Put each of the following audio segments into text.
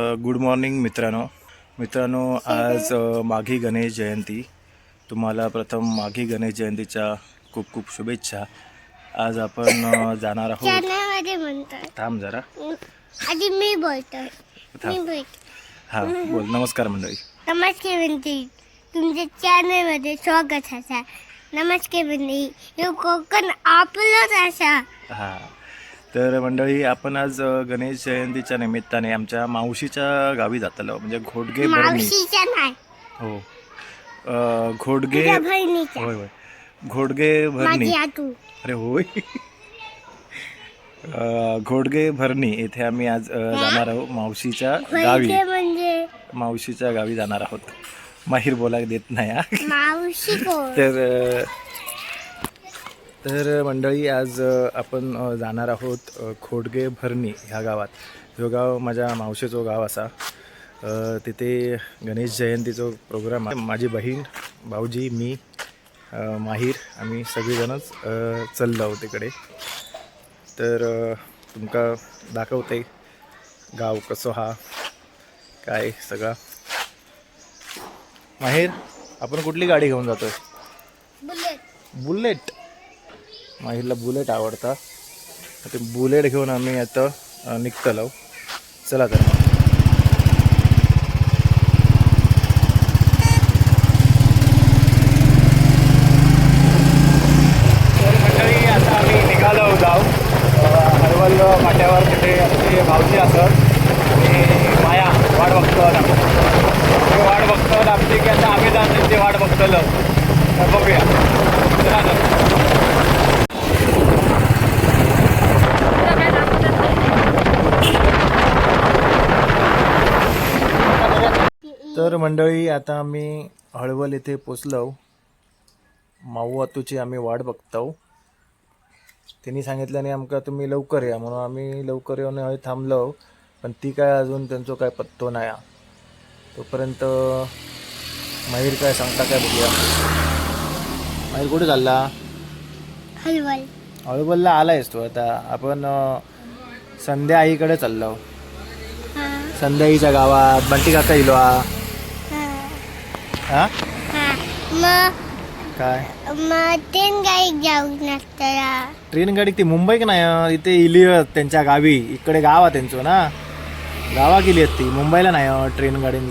Good morning मित्रांनो. मित्रांनो आज माघी गणेश जयंती. तुम्हाला प्रथम माघी गणेश जयंतीच्या खूप खूप शुभेच्छा. आज आपण जाणार आहोत. थांब जरा. आधी मी थांब. बोलतो. हां बोल. नमस्कार मंडळी. नमस्ते बंदी तुमच्या चॅनलमध्ये स्वागत असा बंदी हे कोकण आपलंच असा हां. तर मंडळी आपण आज गणेश जयंतीच्या निमित्ताने आमच्या मावशीच्या गावी जातलो. म्हणजे घोडगे भरणी हो. बहिणीच्या. होय होय. घोडगे भरणी अरे होय. घोडगे भरणी येथे आम्ही आज जाणार आहोत मावशीच्या गावी. म्हणजे? मावशीच्या गावी जाणार आहोत. माहीर बोलायला देत नाही तर तर मंडळी आज आपण जाणार आहोत खोडगे भरणी ह्या गावात. जो गाव माझ्या मावशीचो गाव असा. तिथे गणेश जयंतीचो प्रोग्राम आहे. माझी बहीण भाऊजी मी माहीर आम्ही सगळीजणच चललो आहोत तिकडे तर तुमका दाखवते गाव कसो हा काय सगळा. माहीर आपण कुठली गाडी घेऊन जातोय? बुलेट. बुलेट. माहीला बुलेट आवडता. ते बुलेट घेऊन आम्ही आता निघतलो. चला तर. मग. मंडळी आता आम्ही निघालो गाव. अ, हरवल फाट्यावर तिथे आमची भावजी असत आणि माया वाट बघतो ना वाट बघतो आमची की आता आम्ही जाऊन त्यांची वाट बघतलो तर बघूया. चला तर. तर मंडळी आता आम्ही हळवल येथे पोचलो माऊ आतूची आम्ही वाट बघतो त्यांनी सांगितल्याने आमका तुम्ही लवकर या म्हणून आम्ही लवकर येऊन हय थांबलो पण ती काय अजून त्यांचा काय पत्तो नाही तोपर्यंत माहीर काय सांगता काय बघूया. माहीर कुठे चालला? हलवल. हळवलला आलायस तू आता. आपण संध्या आईकडे चाललो. संध्या आईच्या गावात. बंटी काका इलो हा. काय? जाऊ नसताना ट्रेन गाडी ती मुंबई का नाही? इथे इली त्यांच्या गावी. इकडे गाव आहे त्यांचं ना. गावा गेली आहेत ती. मुंबईला नाही ट्रेन गाडीन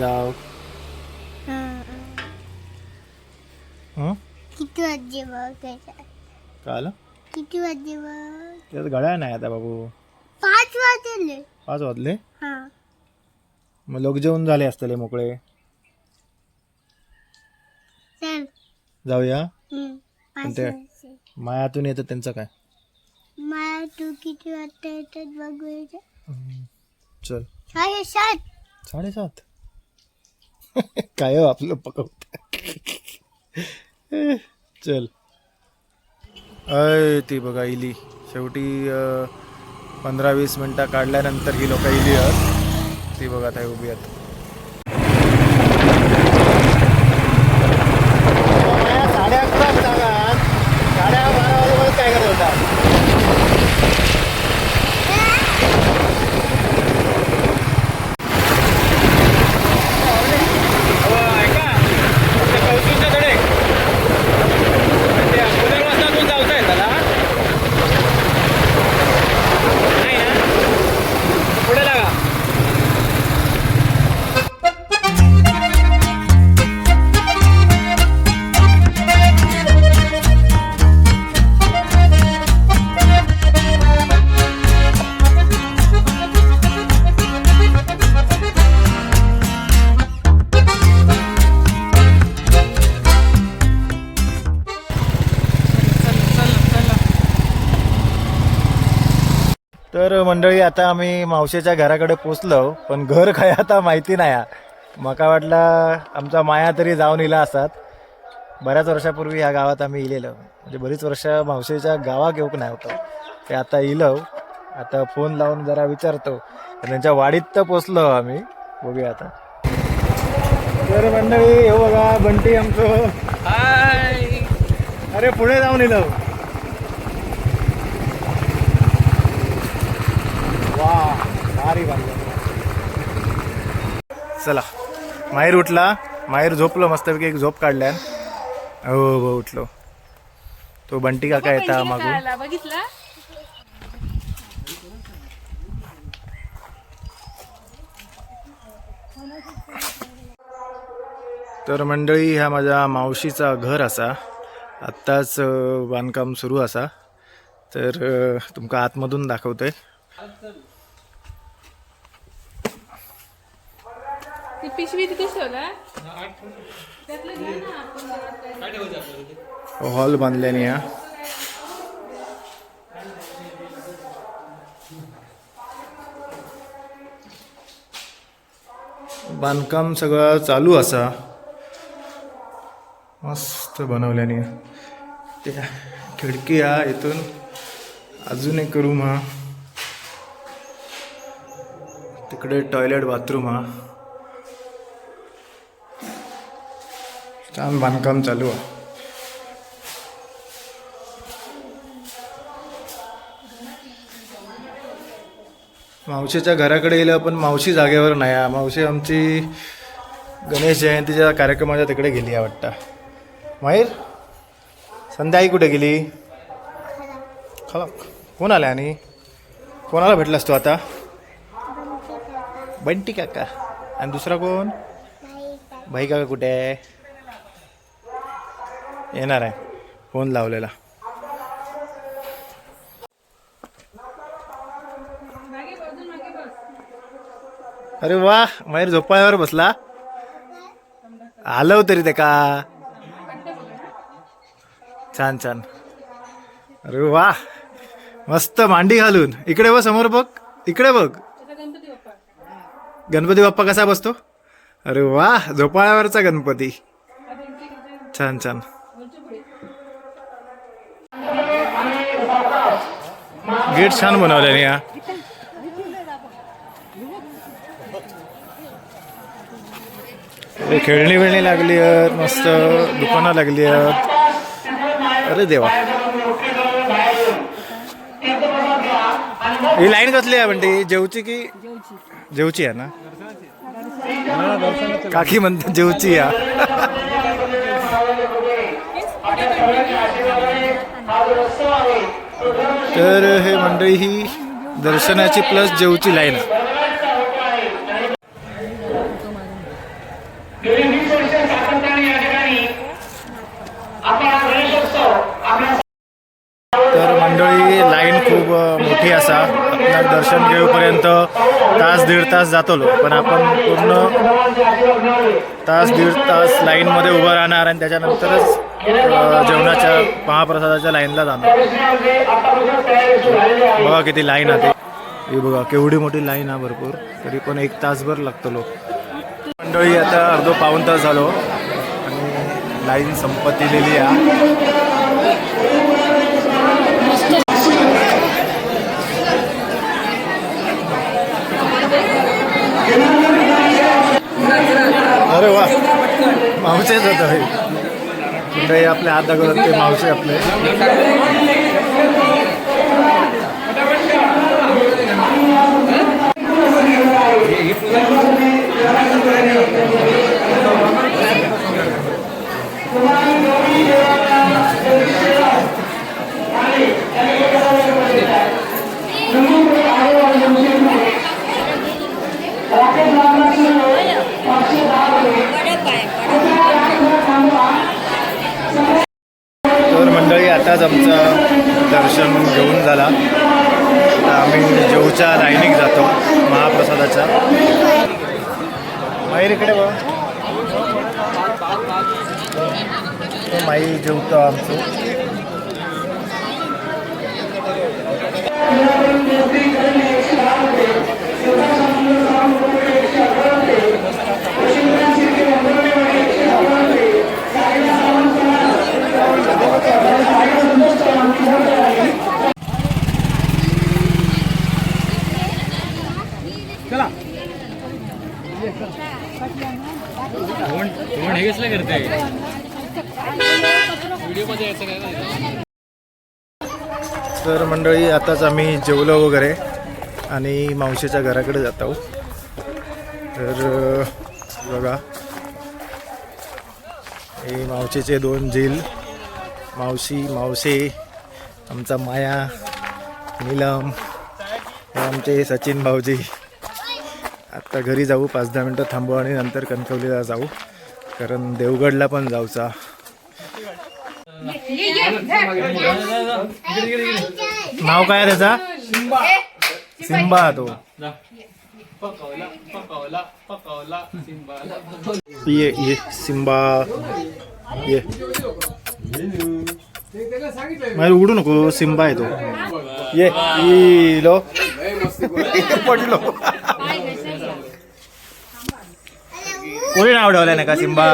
हं? किती वाजले बघ? कळालं किती वाजले बघ? त्यात गळ्या नाही आता बाबू. पाच वाजले. पाच वाजले? हा. मग लोक जेवण झाले असतले मोकळे. चल. जाऊया. हम्म, पाच ते- वाजले. मायातून येतं त्यांचं काय? मला तू किती वाजता येतात बघूया चल. साडे सात साडेसात? काय हो आपलं पकवत? चल. अय ती बघा इली. शेवटी पंधरा वीस मिनटं काढल्यानंतर ही लोक इली आहेत. ती बघा ताई उभी आहेत. मंडळी आता आम्ही मावशीच्या घराकडे पोचलो पण घर काय आता माहिती नाही. मका वाटलं आमचा माया तरी जाऊन इला असतात बऱ्याच वर्षापूर्वी ह्या गावात आम्ही इलेलो. म्हणजे बरीच वर्ष मावशीच्या गावात येऊक नाही होतं. ते आता इलो. आता फोन लावून जरा विचारतो. त्यांच्या वाडीत तर पोचलो आम्ही. बघूया आता. तर मंडळी हो बघा बंटी आमचं. अरे पुढे जाऊन इलो. चला माहेर उठला माहेर झोपलो मस्तपैकी एक झोप काढल्यान हो हो उठलो. तो बंटी काका येता मागून. बघितला? तर मंडळी ह्या माझ्या मावशीचा घर असा. आत्ताच बांधकाम सुरू असा. तर तुमका आतमधून दाखवतोय. ती पिशवी तिथेच ठेवला त्यातलं हो, ना आपण घरात काय हॉल बांधल्याने हा. बांधकाम सगळं चालू असा. मस्त बनवल्याने. त्या खिडकी हा इथून अजून एक रूम हा. तिकडे टॉयलेट बाथरूम हा. छान बांधकाम चालू आहे. मावशीच्या घराकडे गेलं पण मावशी जागेवर नाही आहे. मावशी आमची गणेश जयंतीच्या कार्यक्रमाच्या तिकडे गेली आहे वाटतं. माहीर संध्या कुठे गेली? खला कोण आला आणि? कोणाला भेटलास तू आता? बंटी काका. आणि दुसरा कोण? भाई काका कुठे आहे? येणार आहे. फोन लावलेला. अरे वा मयूर झोपाळ्यावर बसला. आलं तरी ते का? छान छान. अरे वा मस्त मांडी घालून. इकडे बघ समोर बघ. इकडे बघ. गणपती बाप्पा कसा बसतो? अरे वा झोपाळ्यावरचा गणपती. छान छान. गेट छान बनवल्याने या. खेळणी बिळणी लागली आहेत मस्त दुकानं लागली आहेत. अरे देवा. ही लाईन कसली आहे म्हणते जेवची की जेवची आहे ना? काकी म्हणते जेवची या. तर हे मंडळी ही दर्शनाची प्लस जेवची लाईन तर मंडळी लाईन खूप मोठी असा. आपल्या दर्शन घेऊपर्यंत तास दीड तास जातलो. पण आपण पूर्ण तास दीड तास लाईनमध्ये उभं राहणार आणि त्याच्यानंतरच जेवणाच्या महाप्रसादाच्या लाईनला जाणार. बघा किती लाईन आहे हे बघा केवढी मोठी लाईन आहे भरपूर. तरी पण एक तासभर लागतो लोक. मंडळी आता अर्धो पाऊन तास झालो. आणि लाईन संपत्तीलेली आहे. अरे वा मावशेच होतं मंडळी आपले हात दाखवतात ते मावशे आपले. तर आताच आमचं दर्शन घेऊन झाला. आम्ही जेऊच्या लाईनीक जातो महाप्रसादाच्या. माई इकडे बघ. माई जेवतो आमचं. तर मंडळी आताच आम्ही जेवलो वगैरे आणि मावशीच्या घराकडे जात आहोत. तर बघा. हे मावशीचे दोन झील मावशी मावशे आमचा माया नीलम हे आमचे सचिन भाऊजी. आत्ता घरी जाऊ पाच दहा मिनटं थांबू आणि नंतर कणकवलीला जाऊ. कारण देवगडला पण जाऊचा. नाव काय आहे त्याचा? सिम्बा. तो. ये ये सिम्बा. ये. माझ्या उडू नको सिम्बा आहे तो. ये इलो पडलो. कोणी नाव ठेवलं नाही का सिम्बा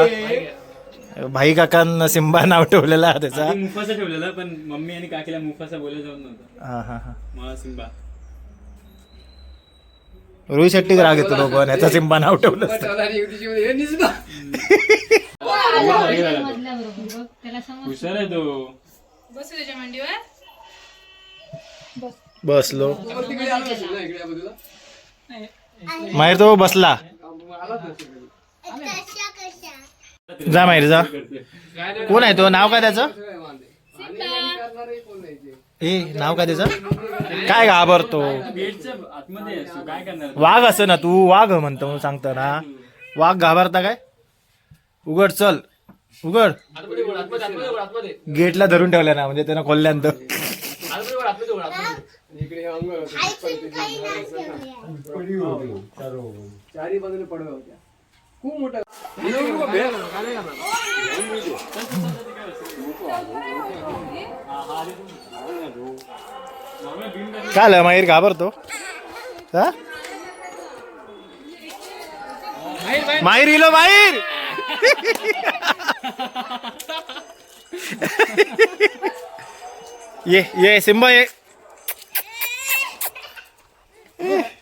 भाई काकांना सिम्बा नाव ठेवलेलं त्याचा. आधी मुफासा ठेवलेला पण मम्मी आणि काकीला मुफासा बोलायला जाऊन नव्हतं. हा हा हा. मला सिम्बा रोहित शेट्टीक राग येतो लोक याचा सिम्बा नाव ठेवलं असतं. हुशार आहे तो. बसू त्याच्या मांडीवर. बसलो. माहेर तो बसला. जा माहेर जा. कोण आहे तो? नाव काय त्याचं? ए नाव काय त्याचं? काय घाबरतो? गेटच्या आतमध्ये असतो काय करणार वाघ असं ना तू वाघ म्हणतो म्हणून सांगतो ना. वाघ घाबरता काय? उघड चल. उघड. गेटला धरून ठेवलं ना म्हणजे त्यांना खोलल्यानंतर काय आलं माहीर घाबरतो? हा? माहीर इलो माहीर! ये ये सिम्बा ये. काय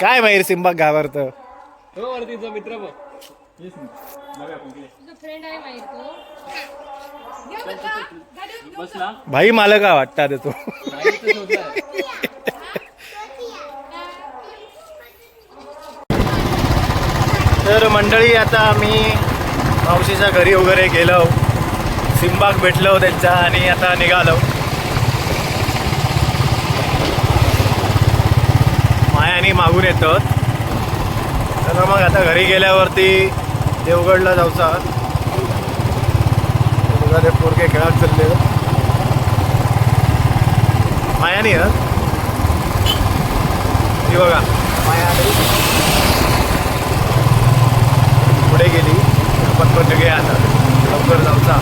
काय माहीर सिम्बा घाबरतो? हो वरतीचा मित्र बघ. ना. फ्रेंड आहे माहीत तो. बसला भाई मला का वाटतात तो? तर मंडळी आता आम्ही मावशीच्या घरी वगैरे गेलो. सिंबाग भेटलो त्यांच्या आणि आता निघालो. मायानी मागून येतो. चला मग आता घरी गेल्यावरती देवगडला जाऊचा बघा ते पोरके खेळात चालले. माया नाही ती बघा. माया पुढे गेली. पण पण सगळे आता. लवकर जाऊचा